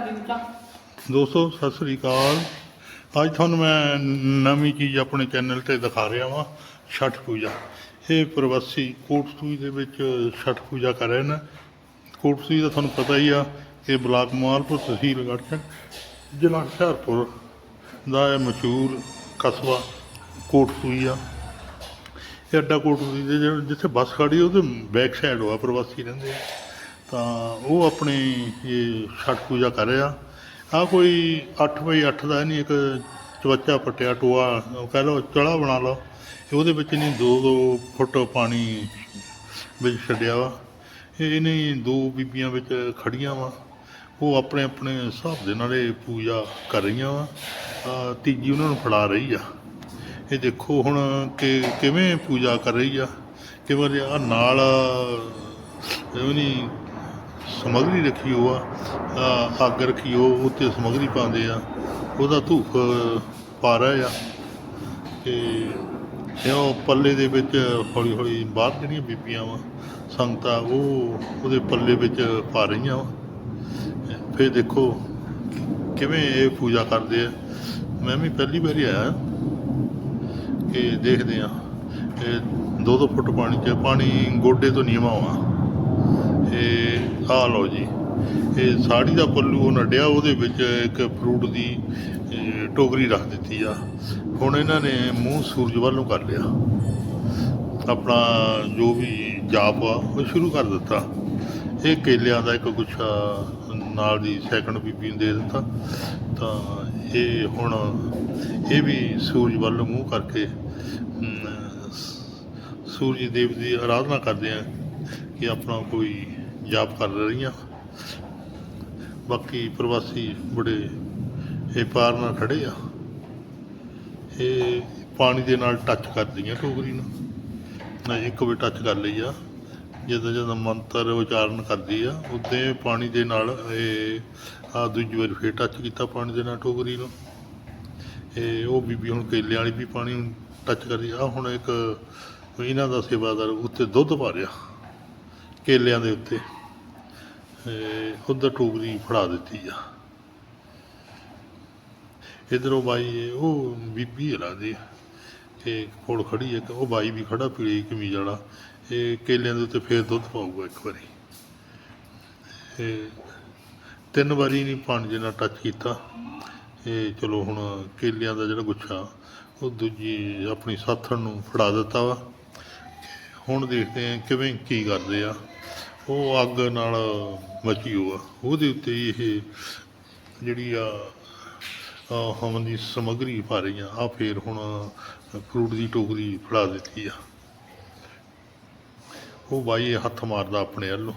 ਕਰ ਦੀ ਦੋਸਤੋ, ਸਤਿ ਸ੍ਰੀ ਅਕਾਲ। ਅੱਜ ਤੁਹਾਨੂੰ ਮੈਂ ਨਵੀਂ ਚੀਜ਼ ਆਪਣੇ ਚੈਨਲ ਤੇ ਦਿਖਾ ਰਿਹਾ ਵਾਂ, ਛਠ ਪੂਜਾ। ਇਹ ਪ੍ਰਵਾਸੀ ਕੋਟਸੂਈ ਦੇ ਵਿੱਚ ਛਠ ਪੂਜਾ ਕਰ ਰਹੇ ਨੇ। ਕੋਟਸੂਈ ਦਾ ਤੁਹਾਨੂੰ ਪਤਾ ਹੀ ਆ, ਇਹ ਬਲਾਕ ਮਾਲਪੁਰ ਤਹਿਸੀਲ ਗੜਚਕ ਜ਼ਿਲ੍ਹਾ ਹੁਸ਼ਿਆਰਪੁਰ ਦਾ ਇਹ ਮਸ਼ਹੂਰ ਕਸਬਾ ਕੋਟਸੂਈ ਆ। ਇਹ ਅੱਡਾ ਕੋਟਸੂਈ ਦੇ ਜਿੱਥੇ ਬੱਸ ਖੜੀ ਉਹਦੇ ਬੈਕ ਸਾਈਡ ਹੋਆ ਪ੍ਰਵਾਸੀ ਰਹਿੰਦੇ ਆ। ਤਾਂ ਉਹ ਆਪਣੀ ਇਹ ਛਠ ਪੂਜਾ ਕਰ ਰਿਹਾ। ਆ ਕੋਈ 8 ਬਾਈ 8 ਦਾ ਨਹੀਂ, ਇੱਕ ਚਵੱਚਾ ਪੱਟਿਆ, ਟੋਆ, ਉਹ ਕਹਿ ਲਓ ਚੜਾ ਬਣਾ ਲਓ। ਉਹਦੇ ਵਿੱਚ ਨਹੀਂ 2-2 ਫੁੱਟ ਪਾਣੀ ਵਿੱਚ ਛੱਡਿਆ ਵਾ। ਇਹਨੇ ਦੋ ਬੀਬੀਆਂ ਵਿੱਚ ਖੜੀਆਂ ਵਾ। ਉਹ ਆਪਣੇ ਆਪਣੇ ਹਿਸਾਬ ਦੇ ਨਾਲ ਇਹ ਪੂਜਾ ਕਰ ਰਹੀਆਂ ਵਾ। ਤੀਜੀ ਉਹਨਾਂ ਨੂੰ ਫੜਾ ਰਹੀ ਆ। ਇਹ ਦੇਖੋ ਹੁਣ ਕਿ ਕਿਵੇਂ ਪੂਜਾ ਕਰ ਰਹੀ ਆ। ਕਿਵੇਂ ਆ ਨਾਲ, ਇਹ ਸਮਗਰੀ ਰੱਖੀ ਹੋ ਆ ਅੱਗ ਰੱਖੀ ਹੋ ਉੱਤੇ ਸਮਗਰੀ ਪਾਉਂਦੇ ਆ। ਉਹਦਾ ਧੂਫ ਪਾ ਰਿਹਾ ਆ। ਤੇ ਇਹ ਉਹ ਪੱਲੇ ਦੇ ਵਿੱਚ ਹੌਲੀ ਹੌਲੀ ਬਾਹਰ ਜਿਹੜੀਆਂ ਬੀਬੀਆਂ ਵਾ, ਸੰਗਤਾਂ, ਉਹ ਉਹਦੇ ਪੱਲੇ ਵਿੱਚ ਪਾ ਰਹੀਆਂ ਵਾ। ਫਿਰ ਦੇਖੋ ਕਿਵੇਂ ਇਹ ਪੂਜਾ ਕਰਦੇ ਆ। ਮੈਂ ਵੀ ਪਹਿਲੀ ਵਾਰੀ ਆਇਆ ਕਿ ਦੇਖਦੇ ਆ। ਇਹ ਦੋ ਦੋ ਫੁੱਟ ਪਾਣੀ ਚ, ਪਾਣੀ ਗੋਡੇ ਤੋਂ ਨੀਵਾਂ ਵਾ। ਇਹ ਆ ਲਓ ਜੀ, ਇਹ ਸਾੜੀ ਦਾ ਪੱਲੂ ਉਹ ਨੱਡਿਆ, ਉਹਦੇ ਵਿੱਚ ਇੱਕ ਫਰੂਟ ਦੀ ਟੋਕਰੀ ਰੱਖ ਦਿੱਤੀ ਆ। ਹੁਣ ਇਹਨਾਂ ਨੇ ਮੂੰਹ ਸੂਰਜ ਵੱਲ ਨੂੰ ਕਰ ਲਿਆ। ਆਪਣਾ ਜੋ ਵੀ ਜਾਪ ਆ, ਉਹ ਸ਼ੁਰੂ ਕਰ ਦਿੱਤਾ। ਇਹ ਕੇਲਿਆਂ ਦਾ ਇੱਕ ਗੁੱਛਾ ਨਾਲ ਦੀ ਸੈਕੰਡ ਬੀਬੀ ਨੂੰ ਦੇ ਦਿੱਤਾ। ਤਾਂ ਇਹ ਹੁਣ ਇਹ ਵੀ ਸੂਰਜ ਵੱਲ ਮੂੰਹ ਕਰਕੇ ਸੂਰਜ ਦੇਵ ਦੀ ਆਰਾਧਨਾ ਕਰਦੇ ਆ ਕਿ ਆਪਣਾ ਕੋਈ ਜਾਪ ਕਰ ਰਹੀਆਂ। ਬਾਕੀ ਪ੍ਰਵਾਸੀ ਬੜੇ ਇਹ ਪਾਰ ਨਾਲ ਖੜੇ ਆ। ਇਹ ਪਾਣੀ ਦੇ ਨਾਲ ਟੱਚ ਕਰਦੀਆਂ ਟੋਕਰੀ ਨੂੰ। ਨਾ ਇੱਕ ਵੀ ਟੱਚ ਕਰ ਲਈ ਆ। ਜਦੋਂ ਜਦੋਂ ਮੰਤਰ ਉਚਾਰਨ ਕਰਦੀ ਆ, ਉਦੋਂ ਪਾਣੀ ਦੇ ਨਾਲ ਇਹ ਆ ਦੂਜੀ ਵਾਰ ਫੇਰ ਟੱਚ ਕੀਤਾ ਪਾਣੀ ਦੇ ਨਾਲ ਟੋਕਰੀ ਨੂੰ। ਇਹ ਉਹ ਬੀਬੀ ਹੁਣ ਕੇਲੇ ਵਾਲੀ ਵੀ ਪਾਣੀ ਟੱਚ ਕਰਦੀ ਆ। ਹੁਣ ਇੱਕ ਇਹਨਾਂ ਦਾ ਸੇਵਾਦਾਰ ਉੱਤੇ ਦੁੱਧ ਪਾ ਰਿਹਾ। ਕੇਲਿਆਂ ਦੇ ਉੱਤੇ ਉਧਰ ਟੋਕਰੀ ਫੜਾ ਦਿੱਤੀ ਆ। ਇਧਰੋਂ ਬਾਈ ਉਹ ਬੀਬੀ ਹੈ ਲੱਗਦੀ ਕਿ ਕੋਲ ਖੜੀ ਹੈ ਉਹ ਬਾਈ ਵੀ ਖੜਾ, ਪੀਲੀ ਕਮੀਜ਼ ਵਾਲਾ, ਇਹ ਕੇਲਿਆਂ ਦੇ ਉੱਤੇ ਫੇਰ ਦੁੱਧ ਪਾਊਗਾ ਇੱਕ ਵਾਰੀ। ਇਹ ਤਿੰਨ ਵਾਰੀ ਨਹੀਂ ਪਾਣੀ ਦੇ ਨਾਲ ਟੱਚ ਕੀਤਾ। ਇਹ ਚਲੋ ਹੁਣ ਕੇਲਿਆਂ ਦਾ ਜਿਹੜਾ ਗੁੱਛਾ, ਉਹ ਦੂਜੀ ਆਪਣੀ ਸਾਥਣ ਨੂੰ ਫੜਾ ਦਿੱਤਾ ਵਾ। ਹੁਣ ਦੇਖਦੇ ਆ ਕਿਵੇਂ ਕੀ ਕਰਦੇ ਆ। ਉਹ ਅੱਗ ਨਾਲ ਮਚੀ ਹੋਆ। ਉਹਦੇ ਉੱਤੇ ਇਹ ਜਿਹੜੀ ਆ ਆ ਹਵਨ ਦੀ ਸਮਗਰੀ ਪਾ ਰਹੀਆਂ ਆ। ਫੇਰ ਹੁਣ ਫਰੂਟ ਦੀ ਟੋਕਰੀ ਫੜਾ ਦਿੱਤੀ ਆ। ਉਹ ਬਾਈ ਹੱਥ ਮਾਰਦਾ ਆਪਣੇ ਵੱਲੋਂ।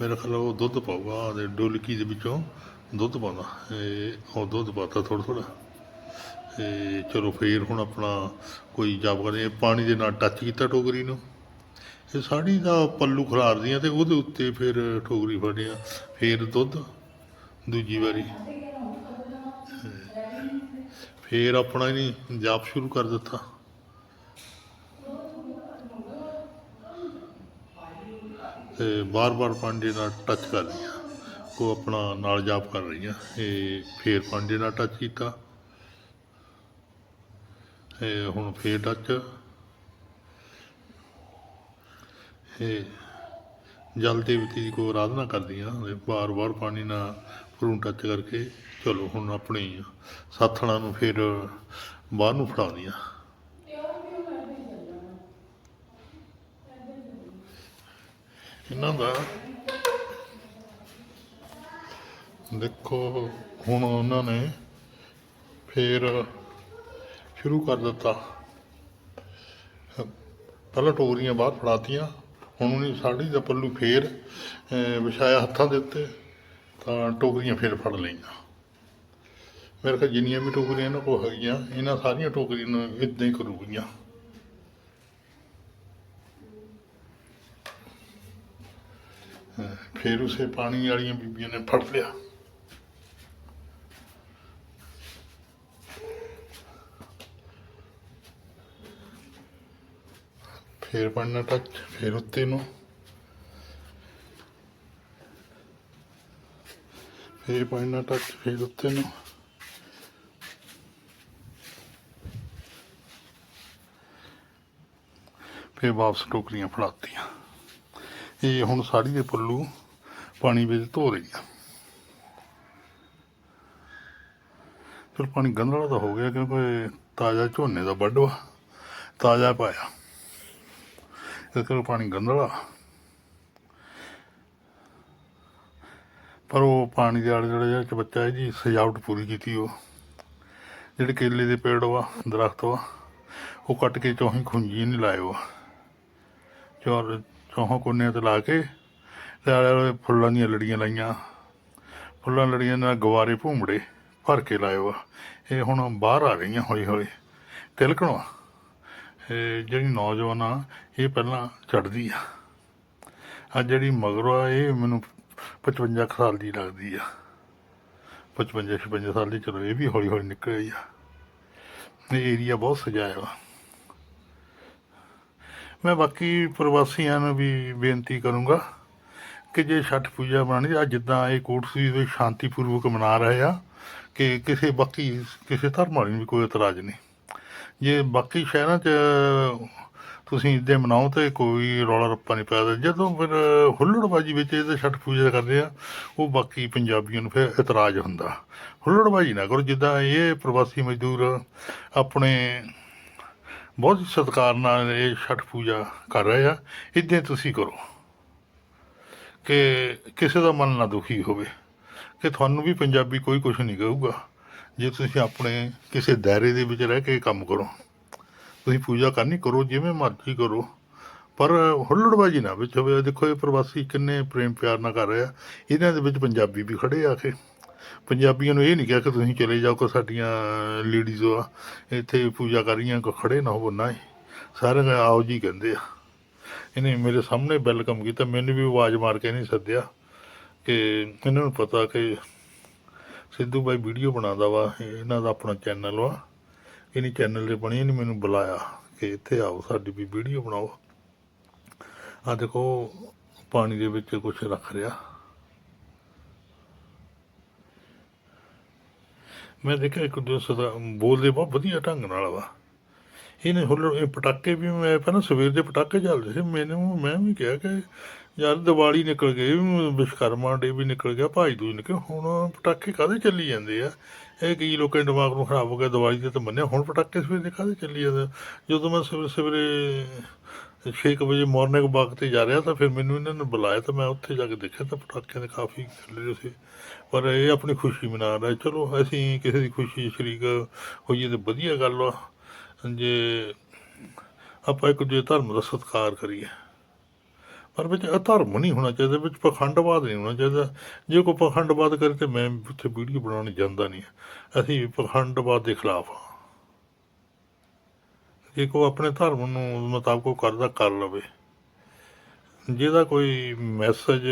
ਮੇਰੇ ਖਿਆਲ ਉਹ ਦੁੱਧ ਪਾਊਗਾ ਤੇ ਡੋਲਕੀ ਦੇ ਵਿੱਚੋਂ ਦੁੱਧ ਪਾਉਂਦਾ। ਇਹ ਉਹ ਦੁੱਧ ਪਾਤਾ ਥੋੜਾ ਥੋੜਾ ਤੇ ਚਲੋ ਫੇਰ ਹੁਣ ਆਪਣਾ ਕੋਈ ਜਾਪ ਕਰਦੇ ਪਾਣੀ ਦੇ ਨਾਲ ਟੱਚ ਕੀਤਾ ਟੋਕਰੀ ਨੂੰ। ਇਹ ਸਾੜੀ ਦਾ ਪੱਲੂ ਖਿਲਾਰਦੀਆਂ ਤੇ ਉਹਦੇ ਉੱਤੇ ਫਿਰ ਠੋਕਰੀ ਫੜਿਆ, ਫਿਰ ਦੁੱਧ ਦੂਜੀ ਵਾਰੀ। ਫਿਰ ਆਪਣਾ ਇਹਨੇ ਜਾਪ ਸ਼ੁਰੂ ਕਰ ਦਿੱਤਾ। ਤੇ ਬਾਰ-ਬਾਰ ਪਾਂਡੇ ਨਾਲ ਟੱਚ ਕਰ ਰਹੀਆਂ। ਉਹ ਆਪਣਾ ਨਾਲ ਜਾਪ ਕਰ ਰਹੀਆਂ। ਇਹ ਫੇਰ ਪਾਂਡੇ ਨਾਲ ਟੱਚ ਕੀਤਾ। ਇਹ ਹੁਣ ਫੇਰ ਟੱਚ ਇਹ ਜਲ ਦੇਵਤੀ ਦੀ ਕੋ ਆਰਾਧਨਾ ਕਰਦੀਆਂ ਬਾਰ-ਬਾਰ ਪਾਣੀ ਨਾਲ ਫਰੂਟ ਟੱਚ ਕਰਕੇ, ਚਲੋ ਹੁਣ ਆਪਣੀ ਸਾਥਣਾ ਨੂੰ ਫਿਰ ਬਾਹਰ ਨੂੰ ਫੜਾਉਂਦੀਆਂ ਇਹਨਾਂ ਦਾ ਦੇਖੋ, ਹੁਣ ਉਹਨਾਂ ਨੇ ਫਿਰ ਸ਼ੁਰੂ ਕਰ ਦਿੱਤਾ। ਪਹਿਲਾਂ ਟੋਕਰੀਆਂ ਬਾਹਰ ਫੜਾਤੀਆਂ। ਹੁਣ ਉਹਨੇ ਸਾੜੀ ਦਾ ਪੱਲੂ ਫੇਰ ਵਿਛਾਇਆ ਹੱਥਾਂ ਦੇ ਉੱਤੇ ਤਾਂ ਟੋਕਰੀਆਂ ਫੇਰ ਫੜ ਲਈਆਂ। ਮੇਰੇ ਕੋਲ ਜਿੰਨੀਆਂ ਵੀ ਟੋਕਰੀਆਂ ਇਹਨਾਂ ਕੋਲ ਹੈਗੀਆਂ ਇਹਨਾਂ ਸਾਰੀਆਂ ਟੋਕਰੀਆਂ ਨੂੰ ਇਦਾਂ ਹੀ ਕਰੂਗੀਆਂ। ਅਹ, ਫੇਰ ਉਸੇ ਪਾਣੀ ਵਾਲੀਆਂ ਬੀਬੀਆਂ ਨੇ ਫੜ ਲਿਆ। ਫੇਰ ਪੜਨਾ ਟੱਚ ਫੇਰ ਉੱਤੇ ਨੂੰ। ਫੇਰ ਪਾਣਾ ਟੱਚ ਫੇਰ ਉੱਤੇ ਨੂੰ। ਫੇਰ ਵਾਪਸ ਟੋਕਰੀਆਂ ਫੜਾਤੀਆਂ। ਇਹ ਹੁਣ ਸਾੜੀ ਦੇ ਪੱਲੂ ਪਾਣੀ ਵਿੱਚ ਧੋ ਰਹੀ ਆ। ਫਿਰ ਪਾਣੀ ਗੰਧਲਾ ਤਾਂ ਹੋ ਗਿਆ ਕਿਉਂਕਿ ਤਾਜ਼ਾ ਝੋਨੇ ਦਾ ਵੱਢਵਾ ਤਾਜ਼ਾ ਪਾਇਆ। ਇਸ ਪਾਣੀ ਗੰਧਲਾ। ਪਰ ਉਹ ਪਾਣੀ ਦੇ ਆਲੇ ਦੁਆਲੇ ਜਿਹੜਾ ਬੱਚਾ ਹੈ ਜੀ, ਸਜਾਵਟ ਪੂਰੀ ਕੀਤੀ ਉਹ। ਜਿਹੜੇ ਕੇਲੇ ਦੇ ਪੇੜ ਵਾ, ਦਰਖਤ ਵਾ, ਉਹ ਕੱਟ ਕੇ ਚੌਹੀਂ ਖੁੰਜੀ ਨਹੀਂ ਲਾਏ ਵਾ ਚੌਰ, ਚੌਹਾਂ ਕੋਨਿਆਂ ਤੇ ਲਾ ਕੇ ਤੇ ਆਲੇ ਦੁਆਲੇ ਫੁੱਲਾਂ ਦੀਆਂ ਲੜੀਆਂ ਲਾਈਆਂ। ਫੁੱਲਾਂ ਲੜੀਆਂ ਨਾਲ ਗਵਾਰੇ ਭੂਮੜੇ ਭਰ ਕੇ ਲਾਏ ਵਾ ਇਹ ਹੁਣ ਬਾਹਰ ਆ ਰਹੀਆਂ ਹੌਲੀ ਹੌਲੀ ਤਿਲਕਣਵਾ ਇਹ ਜਿਹੜੀ ਨੌਜਵਾਨ ਆ, ਇਹ ਪਹਿਲਾਂ ਚੜਦੀ ਆ। ਆ ਜਿਹੜੀ ਮਗਰੋਂ ਆ, ਇਹ ਮੈਨੂੰ 55 ਕੁ ਸਾਲ ਦੀ ਲੱਗਦੀ ਆ। 55 56 ਸਾਲ ਦੀ ਚਲੋ, ਇਹ ਵੀ ਹੌਲੀ ਹੌਲੀ ਨਿਕਲ ਰਹੀ ਆ। ਇਹ ਏਰੀਆ ਬਹੁਤ ਸਜਾਇਆ ਵਾ। ਮੈਂ ਬਾਕੀ ਪ੍ਰਵਾਸੀਆਂ ਨੂੰ ਵੀ ਬੇਨਤੀ ਕਰੂੰਗਾ ਕਿ ਜੇ ਛਠ ਪੂਜਾ ਬਣਾਣੀ ਆ, ਜਿੱਦਾਂ ਇਹ ਕੋਟਸੀ ਵਿੱਚ ਸ਼ਾਂਤੀਪੂਰਵਕ ਮਨਾ ਰਹੇ ਆ, ਕਿ ਕਿਸੇ ਬਾਕੀ, ਕਿਸੇ ਧਰਮ ਵਾਲੇ ਨੂੰ ਵੀ ਕੋਈ ਇਤਰਾਜ਼ ਨਹੀਂ। ਜੇ ਬਾਕੀ ਸ਼ਹਿਰਾਂ 'ਚ ਤੁਸੀਂ ਇੱਦਾਂ ਮਨਾਓ ਤੇ ਕੋਈ ਰੌਲਾ ਰੱਪਾ ਨਹੀਂ ਪੈਦਾ। ਜਦੋਂ ਫਿਰ ਹੁੱਲੜਬਾਜੀ ਵਿੱਚ ਇਹਦੇ ਛੱਠ ਪੂਜਾ ਕਰਦੇ ਆ, ਉਹ ਬਾਕੀ ਪੰਜਾਬੀਆਂ ਨੂੰ ਫਿਰ ਇਤਰਾਜ਼ ਹੁੰਦਾ। ਹੁੱਲੜਬਾਜੀ ਨਾ ਕਰੋ, ਜਿੱਦਾਂ ਇਹ ਪ੍ਰਵਾਸੀ ਮਜ਼ਦੂਰ ਆਪਣੇ ਬਹੁਤ ਸਤਿਕਾਰ ਨਾਲ ਇਹ ਛੱਠ ਪੂਜਾ ਕਰ ਰਹੇ ਆ, ਇੱਦਾਂ ਤੁਸੀਂ ਕਰੋ। ਕਿ ਕਿਸੇ ਦਾ ਮਨ ਨਾ ਦੁਖੀ ਹੋਵੇ, ਕਿ ਤੁਹਾਨੂੰ ਵੀ ਪੰਜਾਬੀ ਕੋਈ ਕੁਝ ਨਹੀਂ ਕਹੂਗਾ। ਜੇ ਤੁਸੀਂ ਆਪਣੇ ਕਿਸੇ ਦਾਇਰੇ ਦੇ ਵਿੱਚ ਰਹਿ ਕੇ ਕੰਮ ਕਰੋ, ਤੁਸੀਂ ਪੂਜਾ ਕਰਨੀ ਕਰੋ, ਜਿਵੇਂ ਮਰਜ਼ੀ ਕਰੋ, ਪਰ ਹੁੱਲੜਬਾਜੀ ਨਾ ਵਿੱਚ ਹੋਵੇ। ਦੇਖੋ ਇਹ ਪ੍ਰਵਾਸੀ ਕਿੰਨੇ ਪ੍ਰੇਮ ਪਿਆਰ ਨਾਲ ਕਰ ਰਿਹਾ ਇਹਨਾਂ ਦੇ ਵਿੱਚ ਪੰਜਾਬੀ ਵੀ ਖੜੇ ਆ ਕੇ ਪੰਜਾਬੀਆਂ ਨੂੰ ਇਹ ਨਹੀਂ ਕਿਹਾ ਕਿ ਤੁਸੀਂ ਚਲੇ ਜਾਓ ਕਿ ਸਾਡੀਆਂ ਲੇਡੀਜ਼ ਆ, ਇੱਥੇ ਪੂਜਾ ਕਰ ਰਹੀਆਂ ਕੋ ਖੜੇ ਨਾ ਹੋਵੋ, ਨਾ ਹੀ। ਸਾਰੇ ਆਓ ਜੀ ਕਹਿੰਦੇ ਆ। ਇਹਨੇ ਮੇਰੇ ਸਾਹਮਣੇ ਵੈਲਕਮ ਕੀਤਾ। ਮੈਨੂੰ ਵੀ ਆਵਾਜ਼ ਮਾਰ ਕੇ ਨਹੀਂ ਸੱਦਿਆ ਕਿ ਇਹਨਾਂ ਨੂੰ ਪਤਾ ਕਿ ਸਿੱਧੂ ਬਾਈ ਵੀਡੀਓ ਬਣਾਉਂਦਾ ਵਾ, ਇਹਨਾਂ ਦਾ ਆਪਣਾ ਚੈਨਲ ਵਾ। ਇਹਨੇ ਚੈਨਲ ਦੇ ਬਣੀ ਇਹਨੇ ਮੈਨੂੰ ਬੁਲਾਇਆ ਕਿ ਇੱਥੇ ਆਓ ਸਾਡੀ ਵੀ ਵੀਡੀਓ ਬਣਾਓ। ਆ ਦੇਖੋ, ਪਾਣੀ ਦੇ ਵਿੱਚ ਕੁਝ ਰੱਖ ਰਿਹਾ। ਮੈਂ ਦੇਖਿਆ ਇੱਕ ਦੋ ਸਦਾ ਬੋਲਦੇ ਬਹੁਤ ਵਧੀਆ ਢੰਗ ਨਾਲ ਵਾ। ਇਹਨੇ ਹੁੱਲ ਇਹ ਪਟਾਕੇ ਵੀ ਮੈਂ ਪਹਿਲਾਂ ਸਵੇਰ ਦੇ ਪਟਾਕੇ ਚੱਲਦੇ ਸੀ, ਮੈਨੂੰ, ਮੈਂ ਵੀ ਕਿਹਾ ਕਿ ਯਾਰ ਦੀਵਾਲੀ ਨਿਕਲ ਗਈ ਵਿਸ਼ਕਰਮਾ ਡੇ ਵੀ ਨਿਕਲ ਗਿਆ, ਭਾਈ ਦੂਜ ਨਿਕਲ, ਹੁਣ ਪਟਾਕੇ ਕਾਹਦੇ ਚੱਲੀ ਜਾਂਦੇ ਆ? ਇਹ ਕਈ ਲੋਕਾਂ ਦੇ ਦਿਮਾਗ ਨੂੰ ਖਰਾਬ ਹੋ ਗਿਆ, ਦੀਵਾਲੀ ਤੇ ਤਾਂ ਮੰਨਿਆ, ਹੁਣ ਪਟਾਕੇ ਸਵੇਰ ਦੇ ਕਾਹਦੇ ਚੱਲੀ ਜਾਂਦੇ ਜਦੋਂ ਮੈਂ ਸਵੇਰੇ ਸਵੇਰੇ ਛੇ ਕੁ ਵਜੇ ਮਾਰਨਿੰਗ ਵਾਕ ਤੇ ਜਾ ਰਿਹਾ ਤਾਂ ਫਿਰ ਮੈਨੂੰ ਇਹਨਾਂ ਨੇ ਬੁਲਾਇਆ ਤਾਂ ਮੈਂ ਉੱਥੇ ਜਾ ਕੇ ਦੇਖਿਆ ਤਾਂ ਪਟਾਕਿਆਂ ਦੇ ਕਾਫੀ ਚੱਲ ਰਹੇ ਸੀ। ਪਰ ਇਹ ਆਪਣੀ ਖੁਸ਼ੀ ਮਨਾ ਰਿਹਾ, ਚਲੋ ਅਸੀਂ ਕਿਸੇ ਦੀ ਖੁਸ਼ੀ, ਸ਼ਰੀਕ ਹੋਈਏ ਤੇ ਵਧੀਆ ਗੱਲ ਆ। ਜੇ ਆਪਾਂ ਇੱਕ ਦੂਜੇ ਧਰਮ ਦਾ ਸਤਿਕਾਰ ਕਰੀਏ। ਪਰ ਵਿੱਚ ਅਧਰਮ ਨਹੀਂ ਹੋਣਾ ਚਾਹੀਦਾ, ਵਿੱਚ ਪਖੰਡਵਾਦ ਨਹੀਂ ਹੋਣਾ ਚਾਹੀਦਾ। ਜੇ ਕੋਈ ਪਖੰਡਵਾਦ ਕਰੇ ਤੇ ਮੈਂ ਉੱਥੇ ਵੀਡੀਓ ਬਣਾਉਣ ਜਾਂਦਾ ਨਹੀਂ, ਅਸੀਂ ਪਖੰਡਵਾਦ ਦੇ ਖਿਲਾਫ ਹਾਂ। ਜੇ ਕੋਈ ਆਪਣੇ ਧਰਮ ਨੂੰ ਮੁਤਾਬਕ ਉਹ ਕਰਦਾ ਕਰ ਲਵੇ। ਜਿਹਦਾ ਕੋਈ ਮੈਸੇਜ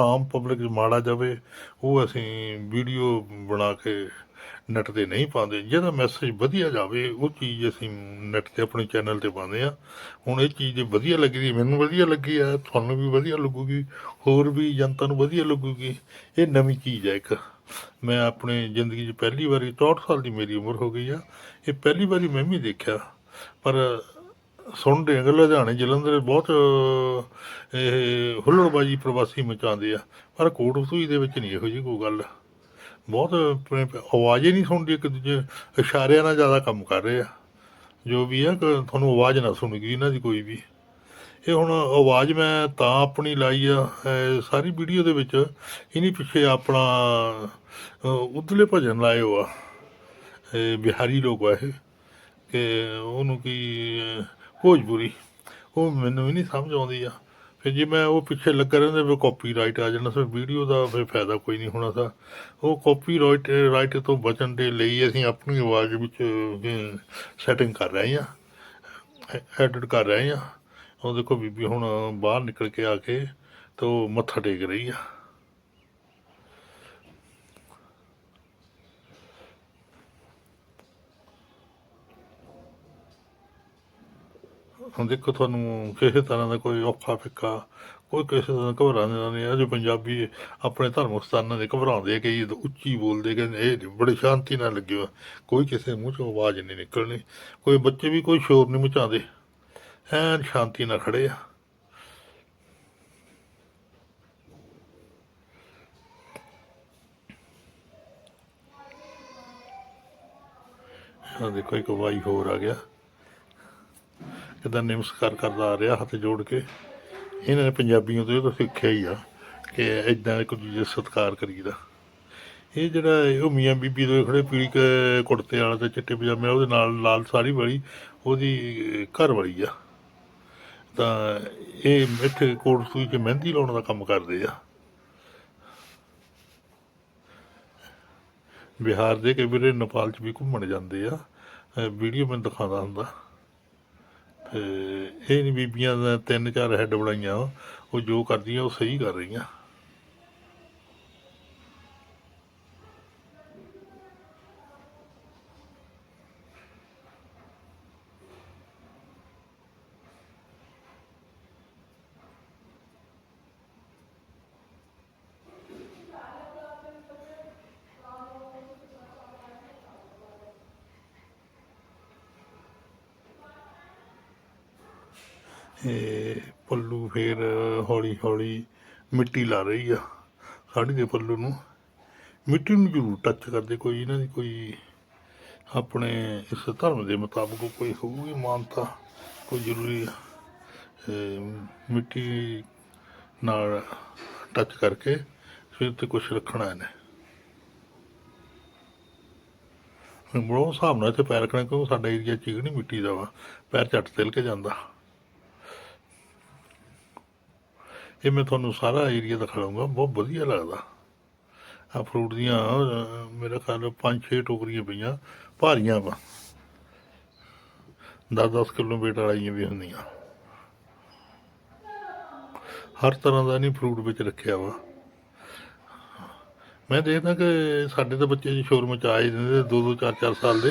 ਆਮ ਪਬਲਿਕ 'ਚ ਮਾੜਾ ਜਾਵੇ, ਉਹ ਅਸੀਂ ਵੀਡੀਓ ਬਣਾ ਕੇ ਨੈਟ ਤੇ ਨਹੀਂ ਪਾਉਂਦੇ। ਜਿਹਦਾ ਮੈਸੇਜ ਵਧੀਆ ਜਾਵੇ, ਉਹ ਚੀਜ਼ ਅਸੀਂ ਨੈਟ ਤੇ ਆਪਣੇ ਚੈਨਲ ਤੇ ਪਾਉਂਦੇ ਆ ਹੁਣ ਇਹ ਚੀਜ਼ ਜੇ ਵਧੀਆ ਲੱਗੀ ਦੀ ਮੈਨੂੰ ਵਧੀਆ ਲੱਗੀ ਆ, ਤੁਹਾਨੂੰ ਵੀ ਵਧੀਆ ਲੱਗੂਗੀ, ਹੋਰ ਵੀ ਜਨਤਾ ਨੂੰ ਵਧੀਆ ਲੱਗੂਗੀ। ਇਹ ਨਵੀਂ ਚੀਜ਼ ਹੈ ਇੱਕ। ਮੈਂ ਆਪਣੇ ਜ਼ਿੰਦਗੀ 'ਚ ਪਹਿਲੀ ਵਾਰੀ 64 ਸਾਲ ਦੀ ਮੇਰੀ ਉਮਰ ਹੋ ਗਈ ਆ। ਇਹ ਪਹਿਲੀ ਵਾਰੀ ਮੈਂ ਵੀ ਦੇਖਿਆ। ਪਰ ਸੁਣਦੇ ਆ ਕਿ ਲੁਧਿਆਣੇ ਜਲੰਧਰ ਬਹੁਤ, ਇਹ ਹੁੱਲੜਬਾਜੀ ਪ੍ਰਵਾਸੀ ਮਚਾਉਂਦੇ ਆ। ਪਰ ਕੋਟਸੂਈ ਦੇ ਵਿੱਚ ਨਹੀਂ ਇਹੋ ਜਿਹੀ ਕੋਈ ਗੱਲ। ਬਹੁਤ ਆਪਣੇ ਆਵਾਜ਼ ਹੀ ਨਹੀਂ ਸੁਣਦੀ ਇੱਕ ਦੂਜੇ ਇਸ਼ਾਰਿਆਂ ਨਾਲ ਜ਼ਿਆਦਾ ਕੰਮ ਕਰ ਰਹੇ ਆ। ਜੋ ਵੀ ਆ ਤੁਹਾਨੂੰ ਆਵਾਜ਼ ਨਾ ਸੁਣੂਗੀ ਇਹਨਾਂ ਦੀ ਕੋਈ ਵੀ। ਇਹ ਹੁਣ ਆਵਾਜ਼ ਮੈਂ ਤਾਂ ਆਪਣੀ ਲਾਈ ਆ ਸਾਰੀ ਵੀਡੀਓ ਦੇ ਵਿੱਚ ਇਹਨੀ ਪਿੱਛੇ ਆਪਣਾ ਅ, ਭਜਨ ਲਾਏ ਹੋ ਆ ਬਿਹਾਰੀ ਲੋਕ ਆ ਇਹ ਕਿ ਉਹਨੂੰ ਕੀ ਭੋਜਪੁਰੀ। ਉਹ ਮੈਨੂੰ ਵੀ ਨਹੀਂ ਸਮਝ ਆਉਂਦੀ ਆ। ਫਿਰ ਜੇ ਮੈਂ ਉਹ ਪਿੱਛੇ ਲੱਗਾ ਰਹਿੰਦਾ ਵੀ ਕਾਪੀਰਾਈਟ ਆ ਜਾਣਾ, ਫਿਰ ਵੀਡੀਓ ਦਾ ਫਿਰ ਫਾਇਦਾ ਕੋਈ ਨਹੀਂ ਹੋਣਾ ਸੀ ਉਹ ਕਾਪੀਰਾਈਟ ਰਾਈਟ ਤੋਂ ਬਚਣ ਦੇ ਲਈ ਅਸੀਂ ਆਪਣੀ ਆਵਾਜ਼ ਵਿੱਚ ਸੈਟਿੰਗ ਕਰ ਰਹੇ ਹਾਂ ਐਡਿਟ ਕਰ ਰਹੇ ਹਾਂ। ਉਹ ਦੇਖੋ ਬੀਬੀ ਹੁਣ ਬਾਹਰ ਨਿਕਲ ਕੇ ਆ ਕੇ ਤੇ ਉਹ ਮੱਥਾ ਟੇਕ ਰਹੀ ਆ। ਹੁਣ ਦੇਖੋ ਤੁਹਾਨੂੰ ਕਿਸੇ ਤਰ੍ਹਾਂ ਦਾ ਕੋਈ ਔਖਾ ਫਿੱਕਾ ਕੋਈ ਕਿਸੇ ਦਾ ਘਬਰਾਉਂਦਾ ਨਹੀਂ ਅਜੇ ਪੰਜਾਬੀ ਆਪਣੇ ਧਰਮ ਸਥਾਨਾਂ ਦੇ ਘਬਰਾਉਂਦੇ ਕਈ ਉੱਚੀ ਬੋਲਦੇ ਕਹਿੰਦੇ ਇਹ ਨੀ, ਬੜੇ ਸ਼ਾਂਤੀ ਨਾਲ ਲੱਗੇ ਹੋਏ। ਕੋਈ ਕਿਸੇ ਮੂੰਹ ਚੋਂ ਆਵਾਜ਼ ਨਹੀਂ ਨਿਕਲਣੀ। ਕੋਈ ਬੱਚੇ ਵੀ ਕੋਈ ਸ਼ੋਰ ਨਹੀਂ ਮਚਾਉਂਦੇ। ਐਨ ਸ਼ਾਂਤੀ ਨਾਲ ਖੜੇ ਆ। ਆ ਦੇਖੋ ਇੱਕ ਵਾਈ ਹੋਰ ਆ ਗਿਆ। ਕਿਦਾਂ ਨਮਸਕਾਰ ਕਰਦਾ ਆ ਰਿਹਾ ਹੱਥ ਜੋੜ ਕੇ। ਇਹਨਾਂ ਨੇ ਪੰਜਾਬੀਆਂ ਤੋਂ ਇਹ ਤਾਂ ਸਿੱਖਿਆ ਹੀ ਆ ਕਿ ਇਦਾਂ ਇੱਕ ਦੂਜੇ ਸਤਿਕਾਰ ਕਰੀਦਾ। ਇਹ ਜਿਹੜਾ ਇਹ ਉਹ ਮੀਆਂ ਬੀਬੀ ਦੇ ਖੜੇ ਪੀਲੀ ਕੁੜਤੇ ਵਾਲਾ ਤੇ ਚਿੱਟੇ ਪਜਾਮੇ ਵਾਲਾ, ਉਹਦੇ ਨਾਲ ਲਾਲ ਸਾੜੀ ਵਾਲੀ ਉਹਦੀ ਘਰ ਵਾਲੀ ਆ। ਤਾਂ ਇਹ ਮਿੱਠੇ ਕੋਟ ਸੂਈ ਕੇ ਮਹਿੰਦੀ ਲਾਉਣ ਦਾ ਕੰਮ ਕਰਦੇ ਆ। ਬਿਹਾਰ ਦੇ ਕਈ ਵੀਰੇ ਨੇਪਾਲ 'ਚ ਵੀ ਘੁੰਮਣ ਜਾਂਦੇ ਆ। ਵੀਡੀਓ ਮੈਨੂੰ ਦਿਖਾਉਂਦਾ ਹੁੰਦਾ। ਤੇ ਇਹ ਨਹੀਂ ਬੀਬੀਆਂ ਦਾ ਤਿੰਨ ਚਾਰ ਹੈੱਡ ਬਣਾਈਆਂ, ਉਹ ਜੋ ਕਰਦੀਆਂ ਉਹ ਸਹੀ ਕਰ ਰਹੀਆਂ ਇਹ ਪੱਲੂ ਫੇਰ ਹੌਲੀ ਮਿੱਟੀ ਲਾ ਰਹੀ ਆ ਸਾੜੀ ਦੇ ਪੱਲੂ ਨੂੰ। ਮਿੱਟੀ ਨੂੰ ਜ਼ਰੂਰ ਟੱਚ ਕਰਦੇ ਕੋਈ ਇਹਨਾਂ ਦੀ ਕੋਈ ਆਪਣੇ ਇਸ ਧਰਮ ਦੇ ਮੁਤਾਬਕ ਕੋਈ ਹੋਊਗੀ ਮਾਨਤਾ, ਕੋਈ ਜ਼ਰੂਰੀ ਮਿੱਟੀ ਨਾਲ ਟੱਚ ਕਰਕੇ ਫਿਰ ਤੇ ਕੁਝ ਰੱਖਣਾ ਇਹਨੇ। ਬੜੋ ਹਿਸਾਬ ਨਾਲ ਇੱਥੇ ਪੈਰ ਰੱਖਣਾ, ਕਿਉਂਕਿ ਸਾਡਾ ਏਰੀਆ ਚਿਕਨੀ ਮਿੱਟੀ ਦਾ ਵਾ, ਪੈਰ ਝੱਟ ਤਿਲ ਕੇ ਜਾਂਦਾ। ਇਹ ਮੈਂ ਤੁਹਾਨੂੰ ਸਾਰਾ ਏਰੀਆ ਦਿਖਾਉਂਗਾ ਬਹੁਤ ਵਧੀਆ ਲੱਗਦਾ। ਆ ਫਰੂਟ ਦੀਆਂ ਅਹ, ਮੇਰਾ ਖਿਆਲ ਪੰਜ ਛੇ ਟੋਕਰੀਆਂ ਪਈਆਂ ਭਾਰੀਆਂ ਵਾ। 10-10 ਕਿਲੋ ਵੇਟ ਵਾਲੀਆਂ ਵੀ ਹੁੰਦੀਆਂ। ਹਰ ਤਰ੍ਹਾਂ ਦਾ ਨਹੀਂ ਫਰੂਟ ਵਿੱਚ ਰੱਖਿਆ ਵਾ। ਮੈਂ ਦੇਖਦਾ ਕਿ ਸਾਡੇ ਤਾਂ ਬੱਚੇ ਜੀ ਸ਼ੋਰ ਮਚਾ ਹੀ ਦਿੰਦੇ ਦੋ ਦੋ ਚਾਰ ਚਾਰ ਸਾਲ ਦੇ।